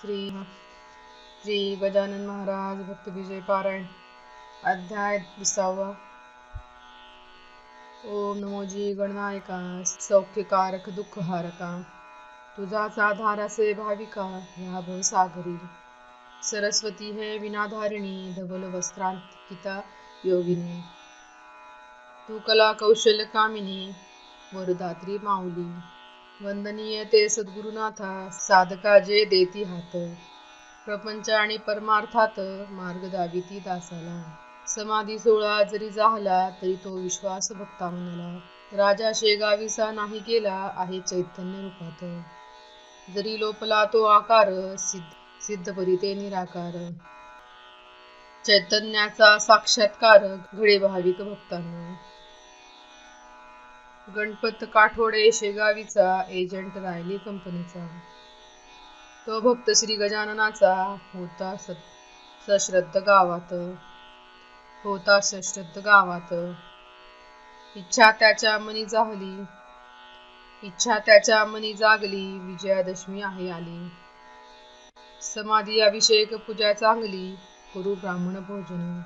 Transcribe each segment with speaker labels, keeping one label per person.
Speaker 1: श्री श्री गजानन महाराज भक्त विजय पारायण अध्याय विसावा. ओम नमोजी गणनायका सौख्यकारक दुःखहारका. तुझाच आधार असे भाविका ह्या भवसागरी सरस्वती हे विनाधारिणी धवल वस्त्रांकिता योगिनी. तू कला कौशल्य कामिनी वरदात्री माऊली. वंदनीय ते सद्गुरुनाथा साधका जे देती हात. प्रपंच आणि परमार्थात मार्ग दाविती दासाला. समाधी सोळा जरी झाला तरी तो विश्वास भक्ता म्हणाला राजा शेगाविसा नाही केला आहे चैतन्य रूपात. जरी लोपला तो आकार सिद्ध सिद्ध परिते निराकार. चैतन्याचा साक्षात्कार घडे भाविक भक्तांना. गणपत काठोडे शेगावीचा एजंट रायली कंपनीचा. तो भक्त श्री गजाननाचा होता सश्रद्ध गावात. होता सश्रद्ध गावात. इच्छा त्याच्या मनी जागली इच्छा त्याच्या मनी जागली विजयादशमी आहे आली. समाधी अभिषेक पूजा चांगली गुरु ब्राह्मण भोजन.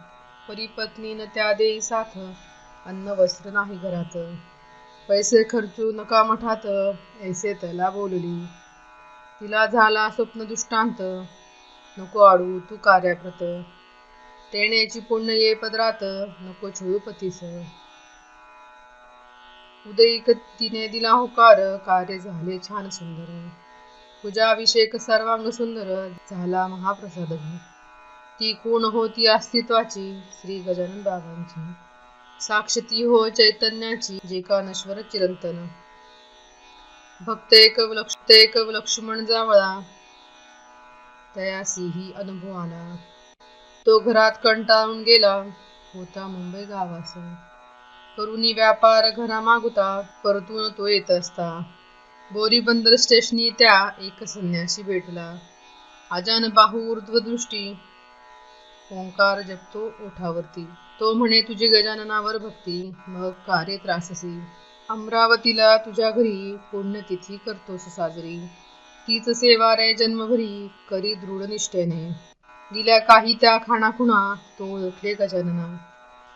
Speaker 1: परिपत्नीन त्या देई साथ अन्न वस्त्र नाही घरात. पैसे खर्चू नका मठात ऐसे त्याला बोलली. तिला झाला स्वप्न दृष्टांत. नको आडू तू कार्याप्रत तेण्याची पुण्य ये पदरात नको छळू पतीस. उदयिक तिने दिला होकार कार्य झाले छान सुंदर. पूजाभिषेक सर्वांग सुंदर झाला महाप्रसाद. ती कोण होती अस्तित्वाची श्री गजानन बाबांची. साक्षती हो चैतन्याची जे का नश्वर चिरंतन. भक्त एक लक्ष एक लक्ष्मण जावळा तयासीही अनुभव आला तो घरात कंटाळून गेला होता मुंबई गावास. करुणी व्यापार घरा मागुता परतून तो येत असता. बोरी बंदर स्टेशनी त्या एक संन्यासी भेटला. अजान बाहू ऊर्ध्वदृष्टी ओंकार जपतो ओठावरती. तो म्हणे तुझी गजाननावर भक्ती मग कार्य त्राससी? अमरावतीला तुझ्या घरी पुण्यतिथी करतोस साजरी. तीच सेवा रे जन्मभरी करी दृढनिष्ठेने दिल्या काही त्या खाणाखुणा तो ओळखले गजानना.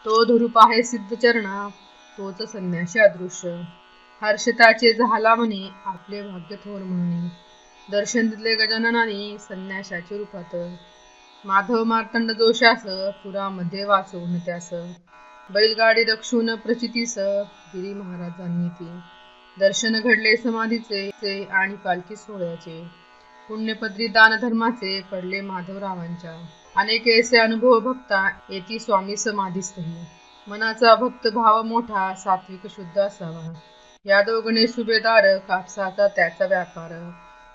Speaker 1: तो धुरूप आहे सिद्ध चरणा तोच संन्याशी अदृश्य. हर्षताचे झाला म्हणे आपले भाग्य थोर म्हणे दर्शन दिले गजाननाने संन्याशाचे रूपात. माधव मार्तंड दोषास पुरामध्ये वाचवून त्यास बैलगाडी रक्षून प्रचितीस गिरी महाराजांनी ती. दर्शन घडले समाधीचे आणि पालखी सोहळ्याचे. पुण्यपद्री दानधर्माचे पडले माधवरावांच्या. अनेक ऐसे अनुभव भक्ता येती स्वामी समाधीस्तही मनाचा भक्त भाव मोठा सात्विक शुद्ध असावा. या दोघने सुभेदार कापसाचा त्याचा व्यापार.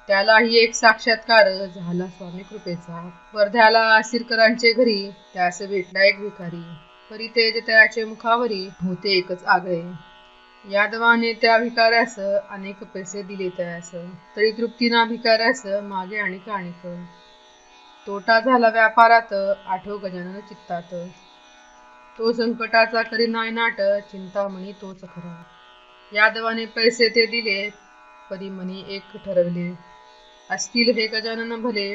Speaker 1: त्यालाही एक साक्षात्कार झाला स्वामी कृपेचा. वर्ध्याला आसिरकरांचे घरी त्यास भेटला एक भिकारी. परितेज त्याचे मुखावरी होते एकच आगळे. यादवाने त्या भिकाऱ्यास अनेक पैसे दिले त्यास. तरी तृप्तीना भिकाऱ्यास मागे आणि काणिक. तोटा झाला व्यापारात आठव गजानन चित्तात. तो संकटाचा करी नायनाट चिंतामणी तोच खरा. यादवाने पैसे ते दिले परिमणी एक ठरवले. असतील हे गजानन भले.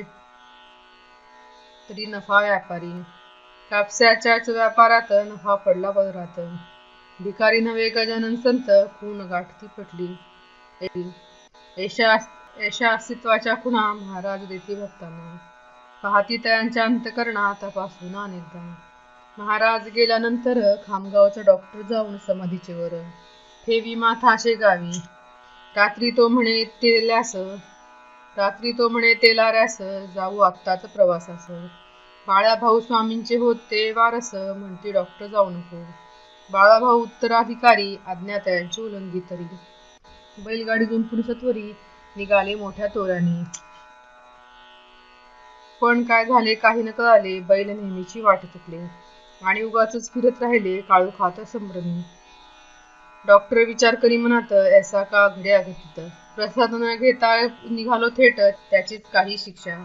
Speaker 1: तरी नफा व्यापारी. कापसाच्याच व्यापारात नफा पडला पदरात. भिकारी नव्हे गजानन संत खून गाठती पटली. ऐशा अस्तित्वाच्या खुणा महाराज देती भक्तांना. पाहती त्यांच्या अंतकरणा तपासून अनेकदा. महाराज गेल्यानंतर खामगावचा डॉक्टर जाऊन समाधीचे वर. ठेवी माथाशे गावी. रात्री तो म्हणे तेल्यास रात्री तो म्हणे तेलाऱ्यास जाऊ आत्ताच प्रवासास बाळाभाऊ स्वामींचे होते वारस म्हणते डॉक्टर जाऊ नको. बाळाभाऊ उत्तराधिकारी अज्ञात यांची उल्लंघी तरी. बैलगाडी जुंपून सत्वरी निघाले मोठ्या तोराने. पण काय झाले काही न कळाले बैल नेहमीची वाट चुकले. आणि उगाच फिरत राहिले काळू खात संभ्रमी. डॉक्टर विचार करी म्हणत ऐसा का घड्या घेत प्रसाद न घेता निघालो थेट त्याचीच काही शिक्षा.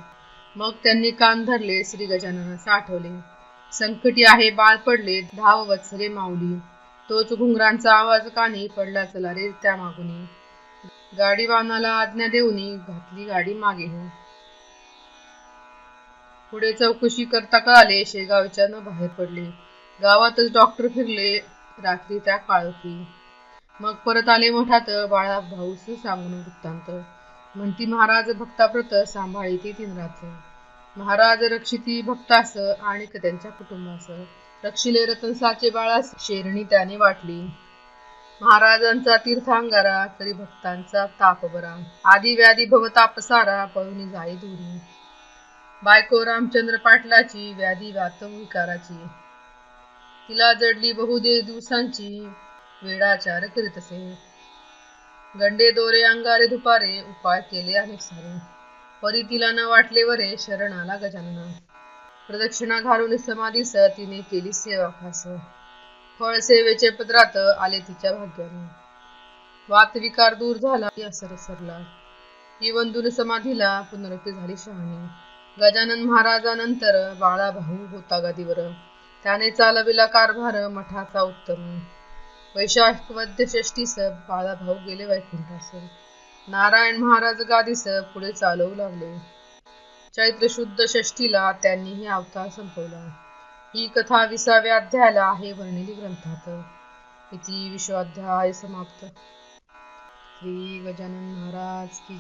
Speaker 1: मग त्यांनी कान धरले श्री गजाननास आठवले. संकटी आहे बाळ पडले धाव वत्सरे माऊली. तोच घुंगरांचा आवाज कानी पडला चला रे त्या मागुनी गाडी वाहनाला आज्ञा देऊनी घातली गाडी मागे हो पुढे चौकशी करता कळाले शेगावच्या न बाहेर पडले. गावातच डॉक्टर फिरले रात्री त्या काळोखी. मग परत आले मठात बाळा भाऊस सांगून वृत्तांत. म्हणती महाराज भक्ताप्रत सांभाळी तीन रात्र महाराज रक्षिती भक्तास आणि त्यांच्या कुटुंबास. रक्षिले रतनसाचे बाळास शेरणी त्याने वाटली. महाराजांचा तीर्थांगारा तरी भक्तांचा ताप बरा. आदी व्याधी भव तापसारा पळून जाई दुरी. बायको रामचंद्र पाटलाची व्याधी वात विकाराची. तिला जडली बहुदे दिवसांची वेडाचार करीतसे गंडे दोरे अंगारे दुपारे उपाय केले अनेक सारे. परी तिला न वाटले वरे शरण आला गजानना. प्रदक्षिणा घालून समाधीस तिने केली सेवा खास. फळ सेवेचे पत्रात आले तिच्या भाग्याने. वात विकार दूर झाला असर सरला. ही समाधीला पुनरुक्ती झाली शहाणी. गजानन महाराजानंतर बाळा भाऊ होता गादीवर. त्याने चालविला कारभार मठाचा उत्तम. वैशाख वद्य षष्टीस बाळा भाऊ गेले वैकुंठास नारायण महाराज गादीस पुढे चालवू लागले. चैत्र शुद्ध षष्टीला त्यांनीही अवतार संपवला. ही कथा विसाव्या अध्यायाला आहे वर्णिली ग्रंथात. इति विश्वाध्याय समाप्त. श्री गजानन महाराज की